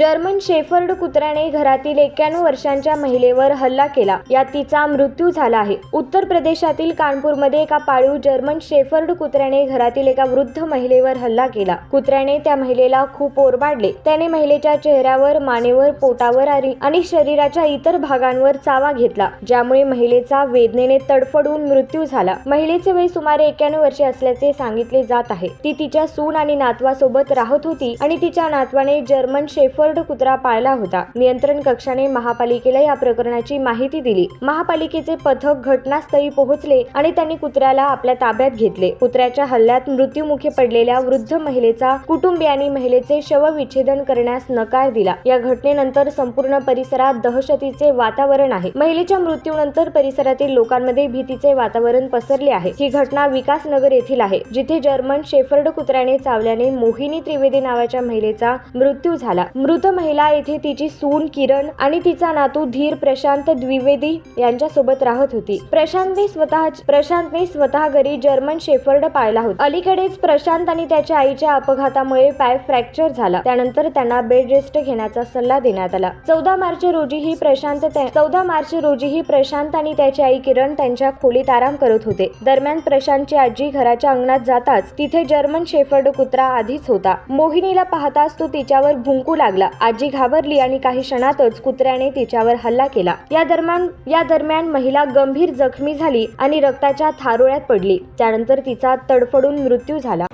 German shepherd कुत्र्याने घरातील एक्क्याण्णव वर्षांच्या महिलेवर हल्ला केला. यात तिचा मृत्यू झाला आहे. उत्तर प्रदेशातील कानपूरमध्ये एका पाळीव जर्मन शेफर्ड कुत्र्याने घरातील एका वृद्ध महिलेवर हल्ला केला. कुत्र्याने त्या महिलेला खूप ओरबाडले. त्याने महिलेच्या चेहऱ्यावर मानेवर पोटावर आणि आणि शरीराच्या इतर भागांवर चावा घेतला ज्यामुळे महिलेचा वेदनेने तडफडून मृत्यू झाला. महिलेचे वय सुमारे एक्क्याण्णव वर्षे असल्याचे सांगितले जात आहे. ती तिच्या सून आणि नातवासोबत राहत होती आणि तिच्या नातवाने जर्मन शेफर्ड कुत्रा पाळला होता. नियंत्रण कक्षाने महापालिकेला या प्रकरणाची माहिती दिली. महापालिकेचे पथक घटनास्थळी पोहोचले आणि त्यांनी कुत्र्याला आपल्या ताब्यात घेतले. कुत्र्याच्या हल्ल्यात मृत्यूमुखी पडलेल्या वृद्ध महिलेचा कुटुंबियांनी महिलेचे शवविच्छेदन करण्यास नकार दिला. या घटनेनंतर संपूर्ण परिसरात दहशतीचे वातावरण आहे. महिलेच्या मृत्यूनंतर परिसरातील लोकांमध्ये भीतीचे वातावरण पसरले आहे. ही घटना विकासनगर येथील आहे जिथे जर्मन शेफर्ड कुत्र्याने चावल्याने मोहिनी त्रिवेदी नावाच्या महिलेचा मृत्यू झाला. मृत महिला येथे तिची सून किरण आणि तिचा नातू धीर प्रशांत द्विवेदी यांच्यासोबत राहत होती. प्रशांतने स्वतः प्रशांतने स्वतः घरी जर्मन शेफर्ड पाळला होता. अलीकडेच प्रशांत आणि त्याच्या आईच्या अपघातामुळे पाय फ्रॅक्चर झाला. त्यानंतर त्यांना बेड रेस्ट घेण्याचा सल्ला देण्यात आला. चौदा मार्च रोजी ही प्रशांत चौदा मार्च रोजी ही प्रशांत आणि त्याची आई किरण त्यांच्या खोलीत आराम करत होते. दरम्यान प्रशांतची आजी घराच्या अंगणात जाताच तिथे जर्मन शेफर्ड कुत्रा आधीच होता. मोहिनीला पाहताच तो तिच्यावर भुंकू लागला आजी घाबरली आणि काही क्षणातच कुत्र्याने तिच्यावर हल्ला केला. या दरम्यान या दरम्यान महिला गंभीर जखमी झाली आणि रक्ताच्या थारोळ्यात पडली. त्यानंतर तिचा तडफडून मृत्यू झाला.